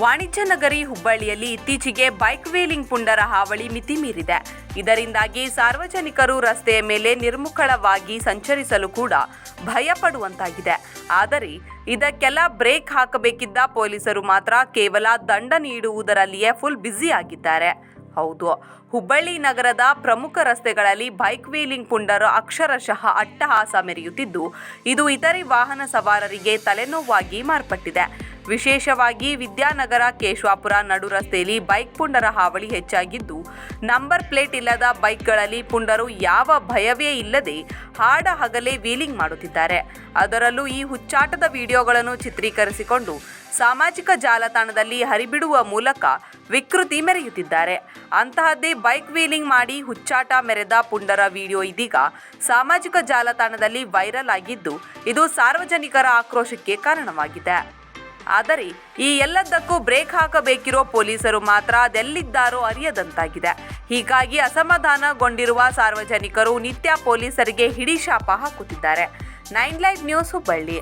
ವಾಣಿಜ್ಯ ನಗರಿ ಹುಬ್ಬಳ್ಳಿಯಲ್ಲಿ ಇತ್ತೀಚೆಗೆ ಬೈಕ್ ವೀಲಿಂಗ್ ಪುಂಡರ ಹಾವಳಿ ಮಿತಿ ಮೀರಿದೆ. ಇದರಿಂದಾಗಿ ಸಾರ್ವಜನಿಕರು ರಸ್ತೆಯ ಮೇಲೆ ನಿರ್ಮುಖಳವಾಗಿ ಸಂಚರಿಸಲು ಕೂಡ ಭಯ ಪಡುವಂತಾಗಿದೆ. ಆದರೆ ಇದಕ್ಕೆಲ್ಲ ಬ್ರೇಕ್ ಹಾಕಬೇಕಿದ್ದ ಪೊಲೀಸರು ಮಾತ್ರ ಕೇವಲ ದಂಡ ನೀಡುವುದರಲ್ಲಿಯೇ ಫುಲ್ ಬ್ಯುಸಿ ಆಗಿದ್ದಾರೆ ಹೌದು, ಹುಬ್ಬಳ್ಳಿ ನಗರದ ಪ್ರಮುಖ ರಸ್ತೆಗಳಲ್ಲಿ ಬೈಕ್ ವೀಲಿಂಗ್ ಪುಂಡರು ಅಕ್ಷರಶಃ ಅಟ್ಟಹಾಸ ಮೆರೆಯುತ್ತಿದ್ದು, ಇದು ಇತರೆ ವಾಹನ ಸವಾರರಿಗೆ ತಲೆನೋವಾಗಿ ಮಾರ್ಪಟ್ಟಿದೆ. ವಿಶೇಷವಾಗಿ ವಿದ್ಯಾನಗರ ಕೇಶವಾಪುರ ನಡು ರಸ್ತೆಯಲ್ಲಿ ಬೈಕ್ ಪುಂಡರ ಹಾವಳಿ ಹೆಚ್ಚಾಗಿದ್ದು, ನಂಬರ್ ಪ್ಲೇಟ್ ಇಲ್ಲದ ಬೈಕ್ಗಳಲ್ಲಿ ಪುಂಡರು ಯಾವ ಭಯವೇ ಇಲ್ಲದೆ ಹಾಡ ಹಗಲೇ ವೀಲಿಂಗ್ ಮಾಡುತ್ತಿದ್ದಾರೆ. ಅದರಲ್ಲೂ ಈ ಹುಚ್ಚಾಟದ ವಿಡಿಯೋಗಳನ್ನು ಚಿತ್ರೀಕರಿಸಿಕೊಂಡು ಸಾಮಾಜಿಕ ಜಾಲತಾಣದಲ್ಲಿ ಹರಿಬಿಡುವ ಮೂಲಕ ವಿಕೃತಿ ಮೆರೆಯುತ್ತಿದ್ದಾರೆ. ಅಂತಹದ್ದೇ ಬೈಕ್ ವೀಲಿಂಗ್ ಮಾಡಿ ಹುಚ್ಚಾಟ ಮೆರೆದ ಪುಂಡರ ವಿಡಿಯೋ ಇದೀಗ ಸಾಮಾಜಿಕ ಜಾಲತಾಣದಲ್ಲಿ ವೈರಲ್ ಆಗಿದ್ದು, ಇದು ಸಾರ್ವಜನಿಕರ ಆಕ್ರೋಶಕ್ಕೆ ಕಾರಣವಾಗಿದೆ. ಆದರೆ ಈ ಎಲ್ಲದಕ್ಕೂ ಬ್ರೇಕ್ ಹಾಕಬೇಕಿರೋ ಪೊಲೀಸರು ಮಾತ್ರ ಅದೆಲ್ಲಿದ್ದಾರೋ ಅರಿಯದಂತಾಗಿದೆ. ಹೀಗಾಗಿ ಅಸಮಾಧಾನಗೊಂಡಿರುವ ಸಾರ್ವಜನಿಕರು ನಿತ್ಯ ಪೊಲೀಸರಿಗೆ ಹಿಡಿಶಾಪ ಹಾಕುತ್ತಿದ್ದಾರೆ. Nine live news Hubballi.